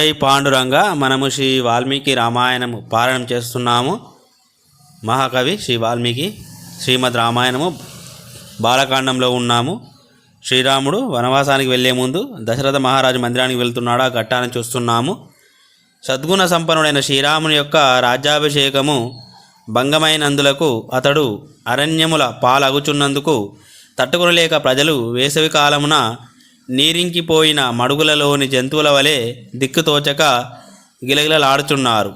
జై పాండురంగ మనము శ్రీ వాల్మీకి రామాయణము పారాయణం చేస్తున్నాము. మహాకవి శ్రీ వాల్మీకి శ్రీమద్ రామాయణము బాలకాండంలో ఉన్నాము. శ్రీరాముడు వనవాసానికి వెళ్ళే ముందు దశరథ మహారాజు మందిరానికి వెళ్తున్నాడు ఆ ఘట్టాన్ని చూస్తున్నాము. సద్గుణ సంపన్నుడైన శ్రీరాముని యొక్క రాజ్యాభిషేకము భంగమైనందులకు అతడు అరణ్యముల పాలగుచున్నందుకు తట్టుకునలేక ప్రజలు వేసవి కాలమున నీరింకిపోయిన మడుగులలోని జంతువుల వలె దిక్కుతోచక గిలగిలలాడుచున్నారు.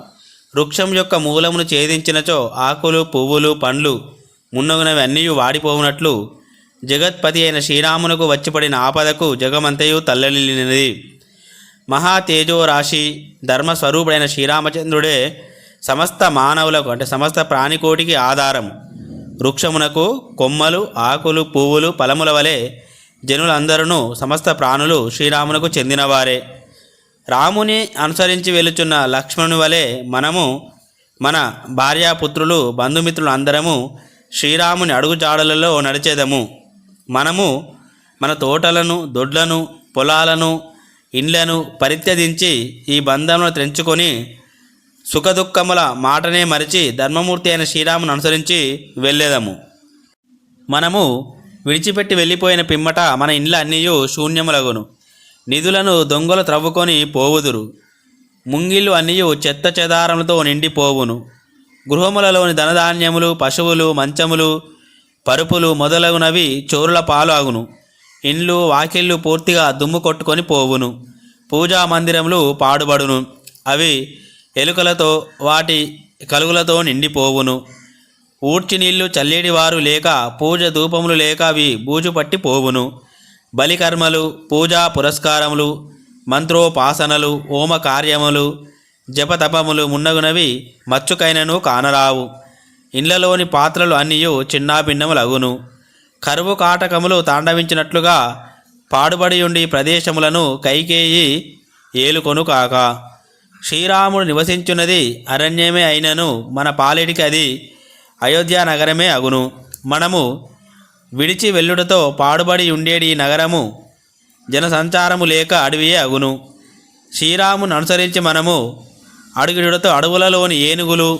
వృక్షం యొక్క మూలమును ఛేదించినచో ఆకులు పువ్వులు పండ్లు మున్నగునవి అన్నీ వాడిపోవునట్లు జగత్పతి అయిన శ్రీరామునకు వచ్చిపడిన ఆపదకు జగమంతయు తల్లలిల్లినది. మహా తేజో రాశి ధర్మస్వరూపుడైన శ్రీరామచంద్రుడే సమస్త మానవులకు అంటే సమస్త ప్రాణికోటికి ఆధారం. వృక్షమునకు కొమ్మలు ఆకులు పువ్వులు ఫలముల వలె జనులందరూ సమస్త ప్రాణులు శ్రీరామునకు చెందినవారే. రాముని అనుసరించి వెలుచున్న లక్ష్మణుని వలె మనము మన భార్యాపుత్రులు బంధుమిత్రులు అందరము శ్రీరాముని అడుగుజాడలలో నడిచేదము. మనము మన తోటలను దొడ్లను పొలాలను ఇండ్లను పరిత్యజించి ఈ బంధములను తెంచుకొని సుఖదుఖముల మాటనే మరిచి ధర్మమూర్తి అయిన శ్రీరామును అనుసరించి వెళ్ళేదము. మనము విడిచిపెట్టి వెళ్ళిపోయిన పిమ్మట మన ఇండ్ల అన్నీయు శూన్యములగును. నిధులను దొంగలు త్రవ్వుకొని పోవుదురు. ముంగిళ్ళు అన్నీయు చెత్త చెదారములతో నిండిపోవును గృహములలోని ధనధాన్యములు పశువులు మంచములు పరుపులు మొదలగునవి చోరుల పాలు ఆగును ఇండ్లు వాకిళ్ళు పూర్తిగా దుమ్ము కొట్టుకొని పోవును. పూజా మందిరములు పాడుబడును. అవి ఎలుకలతో వాటి కలుగులతో నిండిపోవును ఊడ్చి నీళ్ళు చల్లేడివారు లేక పూజ ధూపములు లేక అవి బూజు పట్టి పోవును. బలికర్మలు పూజా పురస్కారములు మంత్రోపాసనలు హోమ కార్యములు జపతపములు మున్నగునవి మచ్చుకైనను కానరావు. ఇండ్లలోని పాత్రలు అన్నీయు చిన్నాభిన్నములగును. కరువు కాటకములు తాండవించినట్లుగా పాడుబడి ఉండి ప్రదేశములను కైకేయి ఏలుకొను కాక. శ్రీరాముడు నివసించున్నది అరణ్యమే అయినను మన పాలెడికి అది అయోధ్య నగరమే అగును. మనము విడిచి వెళ్ళుటతో పాడుబడి ఉండేడి ఈ నగరము జనసంచారము లేక అడవియే అగును. శ్రీరామును అనుసరించి మనము అడుగుడుతో అడవులలోని ఏనుగులు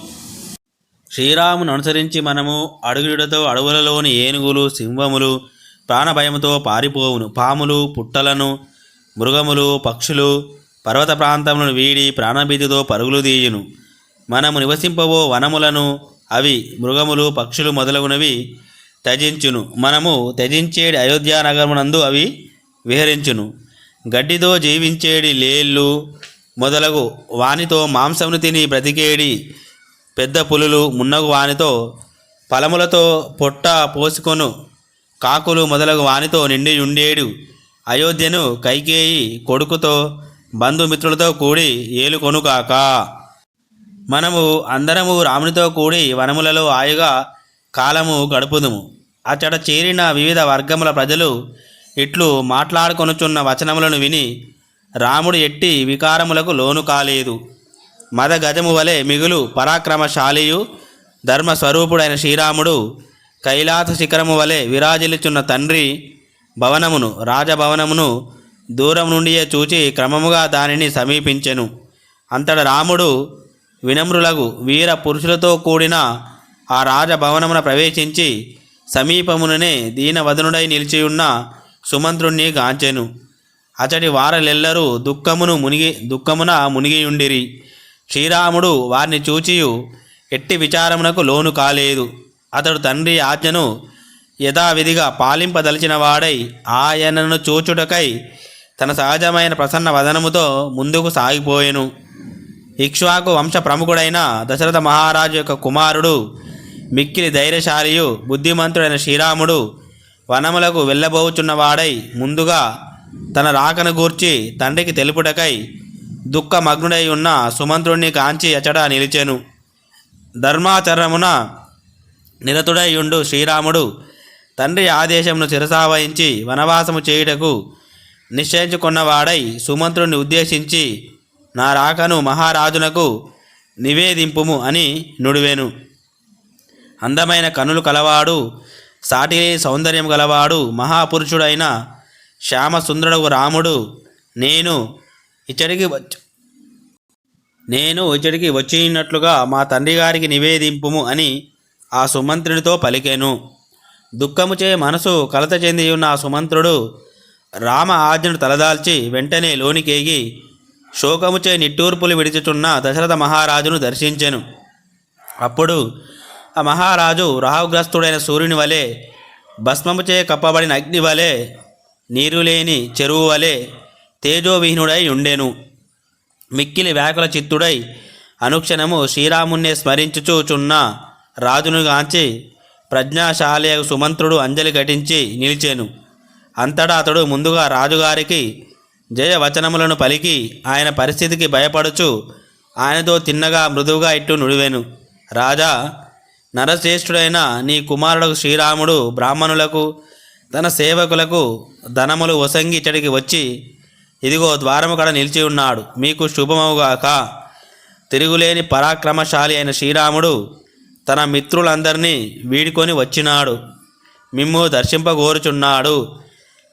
శ్రీరామును అనుసరించి మనము అడుగుడుతో అడవులలోని ఏనుగులు సింహములు ప్రాణభయముతో పారిపోవును. పాములు పుట్టలను మృగములు పక్షులు పర్వత ప్రాంతములను వీడి ప్రాణభీతితో పరుగులు తీయును. మనము నివసింపవో వనములను అవి మృగములు పక్షులు మొదలగునవి త్యజించును. మనము త్యజించేడి అయోధ్య నగరమునందు అవి విహరించును. గడ్డితో జీవించేడి లేళ్ళు మొదలగు వానితో మాంసమును తిని బ్రతికేడి పెద్ద పులులు మున్నగు వానితో ఫలములతో పొట్ట పోసుకొను. కాకులు మొదలగు వానితో నిండి ఉండేడు. అయోధ్యను కైకేయి కొడుకుతో బంధుమిత్రులతో కూడి ఏలుకొనుగాక. మనము అందరము రామునితో కూడి వనములలో ఆయుగా కాలము గడుపుదుము. అచ్చట చేరిన వివిధ వర్గముల ప్రజలు ఇట్లు మాట్లాడుకొనుచున్న వచనములను విని రాముడు ఎట్టి వికారములకు లోను కాలేదు. మద గజము వలె మిగులు పరాక్రమశాలియు ధర్మస్వరూపుడైన శ్రీరాముడు కైలాస శిఖరము వలె విరాజిల్లుచున్న తండ్రి భవనమును రాజభవనమును దూరం నుండియే చూచి క్రమముగా దానిని సమీపించెను. అంతట రాముడు వినమ్రులగు వీర పురుషులతో కూడిన ఆ రాజభవనమున ప్రవేశించి సమీపముననే దీనవదనుడై నిలిచియున్న సుమంత్రుణ్ణి గాంచెను. అతడి వారలెల్లరూ దుఃఖమును మునిగి దుఃఖమున మునిగియుండిరి. శ్రీరాముడు వారిని చూచియు ఎట్టి విచారమునకు లోను కాలేదు. అతడు తండ్రి ఆజ్ఞను యథావిధిగా పాలింపదలిచిన వాడై ఆయనను చూచుటకై తన సహజమైన ప్రసన్న వదనముతో ముందుకు సాగిపోయెను. ఇక్ష్వాకు వంశ ప్రముఖుడైన దశరథ మహారాజు యొక్క కుమారుడు మిక్కిలి ధైర్యశాలియు బుద్ధిమంతుడైన శ్రీరాముడు వనములకు వెళ్ళబోచున్నవాడై ముందుగా తన రాకను గూర్చి తండ్రికి తెలుపుటకై దుఃఖమగ్నుడై ఉన్న సుమంత్రుణ్ణి కాంచి అచట నిలిచెను. ధర్మాచరణమున నిరతుడైయుండు శ్రీరాముడు తండ్రి ఆదేశమును శిరసావహించి వనవాసము చేయుటకు నిశ్చయించుకున్నవాడై సుమంత్రుణ్ణి ఉద్దేశించి నా రాకను మహారాజునకు నివేదింపుము అని నుడివేను. అందమైన కనులు కలవాడు సాటి సౌందర్యం గలవాడు మహాపురుషుడైన శ్యామసుందరుడు రాముడు నేను ఇచ్చడికి వచ్చి నేను ఇచ్చడికి వచ్చినట్లుగా మా తండ్రి గారికి నివేదింపుము అని ఆ సుమంత్రునితో పలికాను. దుఃఖముచే మనసు కలత చెంది ఉన్న ఆ సుమంత్రుడు రామ ఆజ్ఞను తలదాల్చి వెంటనే లోనికేగి శోకముచే నిట్టూర్పులు విడిచుచున్న దశరథ మహారాజును దర్శించెను. అప్పుడు ఆ మహారాజు రాహుగ్రస్తుడైన సూర్యుని వలె భస్మముచే కప్పబడిన అగ్ని వలె నీరు లేని చెరువు వలె తేజోవిహీనుడై ఉండెను. మిక్కిలి వ్యాకుల చిత్తుడై అనుక్షణము శ్రీరాముణ్ణి స్మరించుచూచున్న రాజును గాంచి సుమంత్రుడు అంజలి ఘటించి నిలిచెను. అంతటా అతడు ముందుగా రాజుగారికి జయవచనములను పలికి ఆయన పరిస్థితికి భయపడుచు ఆయనతో తిన్నగా మృదువుగా ఇట్టు నుడివెను. రాజా నరశ్రేష్ఠుడైన నీ కుమారుడు శ్రీరాముడు బ్రాహ్మణులకు తన సేవకులకు ధనములు వసంగి ఇచ్చడికి వచ్చి ఇదిగో ద్వారము కడ నిలిచి ఉన్నాడు. మీకు శుభమవుగాక. తిరుగులేని పరాక్రమశాలి అయిన శ్రీరాముడు తన మిత్రులందరినీ వీడుకొని వచ్చినాడు. మిమ్ము దర్శింపగోరుచున్నాడు.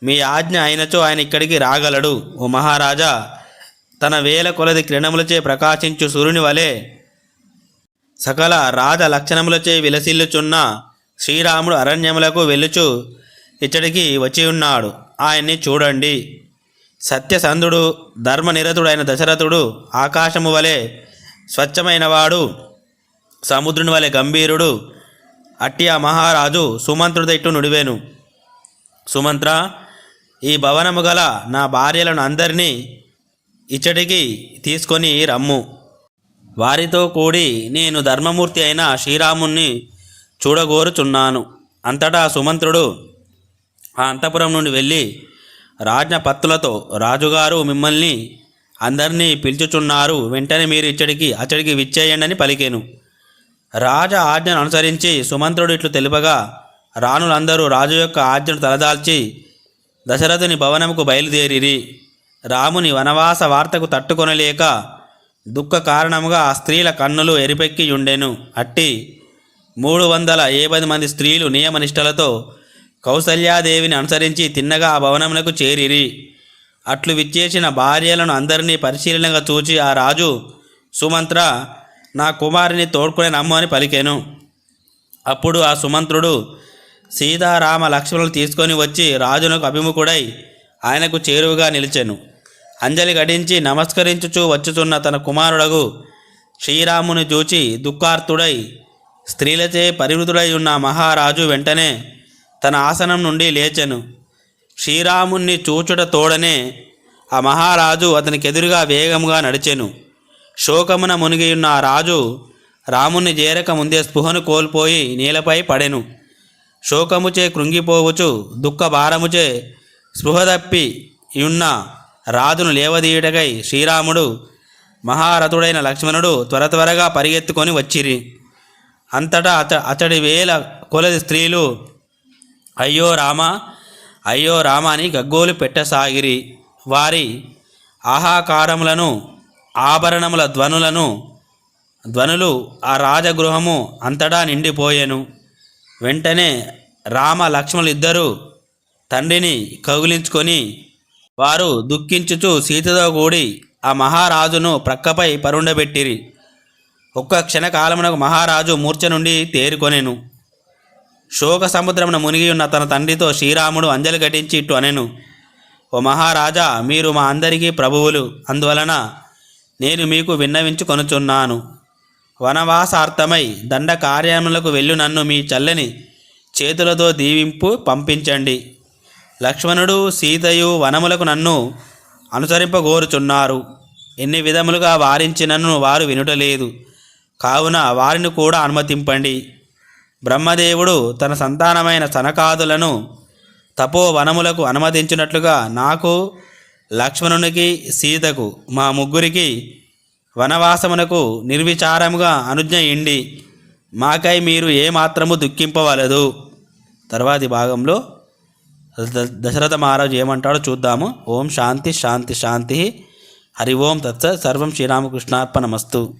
మీ ఆజ్ఞ అయినచో ఆయన ఇక్కడికి రాగలడు. ఓ మహారాజా తన వేల కొలది కిరణములచే ప్రకాశించు సూర్యుని వలె సకల రాజ లక్షణములచే విలసిల్లుచున్న శ్రీరాముడు అరణ్యములకు వెళ్ళుచు ఇచ్చడికి వచ్చి ఉన్నాడు. ఆయన్ని చూడండి. సత్యసంధుడు ధర్మనిరతుడైన దశరథుడు ఆకాశము వలె స్వచ్ఛమైనవాడు సముద్రుని వలె గంభీరుడు అట్టి ఆ మహారాజు సుమంత్రుడి ఇట్టు నుడివేను. సుమంత్ర ఈ భవనము గల నా భార్యలను అందరినీ ఇచ్చటికి తీసుకొని రమ్ము. వారితో కూడి నేను ధర్మమూర్తి అయిన శ్రీరాముణ్ణి చూడగోరుచున్నాను. అంతటా సుమంత్రుడు ఆ అంతపురం నుండి వెళ్ళి రాజ్ఞపత్తులతో రాజుగారు మిమ్మల్ని అందరినీ పిలుచుచున్నారు. వెంటనే మీరు ఇచ్చడికి అచ్చడికి విచ్చేయండి అని రాజ ఆజ్ఞను అనుసరించి సుమంత్రుడు ఇట్లు తెలుపగా రాణులందరూ రాజు యొక్క ఆజ్ఞను తలదాల్చి దశరథుని భవనముకు బయలుదేరిరి. రాముని వనవాస వార్తకు తట్టుకొనలేక దుఃఖ కారణముగా ఆ స్త్రీల కన్నులు ఎరిపెక్కి ఉండెను అట్టి మూడు వందల ఏపది మంది స్త్రీలు నియమనిష్టలతో కౌసల్యాదేవిని అనుసరించి తిన్నగా ఆ భవనమునకు చేరిరి. అట్లు విచ్చేసిన భార్యలను అందరినీ పరిశీలనగా చూచి ఆ రాజు సుమంత్ర నా కుమారుని తోడ్కొని నమ్ము అని పలికెను. అప్పుడు ఆ సుమంత్రుడు సీతారామ లక్ష్మణులు తీసుకొని వచ్చి రాజునకు అభిముఖుడై ఆయనకు చేరువుగా నిలిచెను. అంజలి గడించి నమస్కరించుచూ వచ్చుచున్న తన కుమారుడగు శ్రీరాముని చూచి దుఃఖార్తుడై స్త్రీలచే పరివృతుడై ఉన్న మహారాజు వెంటనే తన ఆసనం నుండి లేచెను. శ్రీరాముణ్ణి చూచుట తోడనే ఆ మహారాజు అతనికి ఎదురుగా వేగముగా నడిచెను. శోకమున మునిగియున్న ఆ రాజు రాముణ్ణి చేరక ముందే స్పృహను కోల్పోయి నేలపై పడెను. శోకముచే కృంగిపోవుచు దుఃఖ భారముచే స్పృహ ఉన్న రాజును లేవదీయుటకై శ్రీరాముడు మహారథుడైన లక్ష్మణుడు త్వర త్వరగా పరిగెత్తుకొని వచ్చిరి. అంతటా అత అతడి వేల కొలది స్త్రీలు అయ్యో రామ అయ్యో రామ అని గగ్గోలు పెట్టసాగిరి. వారి ఆహాకారములను ఆభరణముల ధ్వనులను ధ్వనులు ఆ రాజగృహము అంతటా నిండిపోయెను. వెంటనే రామ లక్ష్మణులు ఇద్దరు తండ్రిని కౌగిలించుకొని వారు దుఃఖించుచు సీతతో కూడి ఆ మహారాజును ప్రక్కపై పరుండబెట్టిరి. ఒక్క క్షణకాలమునకు మహారాజు మూర్ఛ నుండి తేరుకొనెను. శోక సముద్రమున మునిగి ఉన్న తన తండ్రితో శ్రీరాముడు అంజలి ఘటించి ఇట్టు అనెను. ఓ మహారాజా మీరు మా అందరికీ ప్రభువులు. అందువలన నేను మీకు విన్నవించుకొనుచున్నాను వనవాసార్థమై దండ కార్యములకు వెళ్ళు నన్ను మీ చల్లని చేతులతో దీవింపు పంపించండి. లక్ష్మణుడు సీతయు వనములకు నన్ను అనుసరింపగోరుచున్నారు. ఎన్ని విధములుగా వారించినను వారు వినుటలేదు. కావున వారిని కూడా అనుమతింపండి. బ్రహ్మదేవుడు తన సంతానమైన సనకాదులను తపోవనములకు అనుమతించినట్లుగా నాకు లక్ష్మణునికి సీతకు మా ముగ్గురికి వనవాసమునకు నిర్విచారముగా అనుజ్ఞ ఇండి మాకై మీరు ఏమాత్రము దుఃఖింపవలదు. తర్వాతి భాగంలో ద- దశరథ మహారాజు ఏమంటాడో చూద్దాము. ఓం శాంతి శాంతి శాంతి. హరి ఓం తత్స. సర్వం శ్రీరామకృష్ణార్పణమస్తు.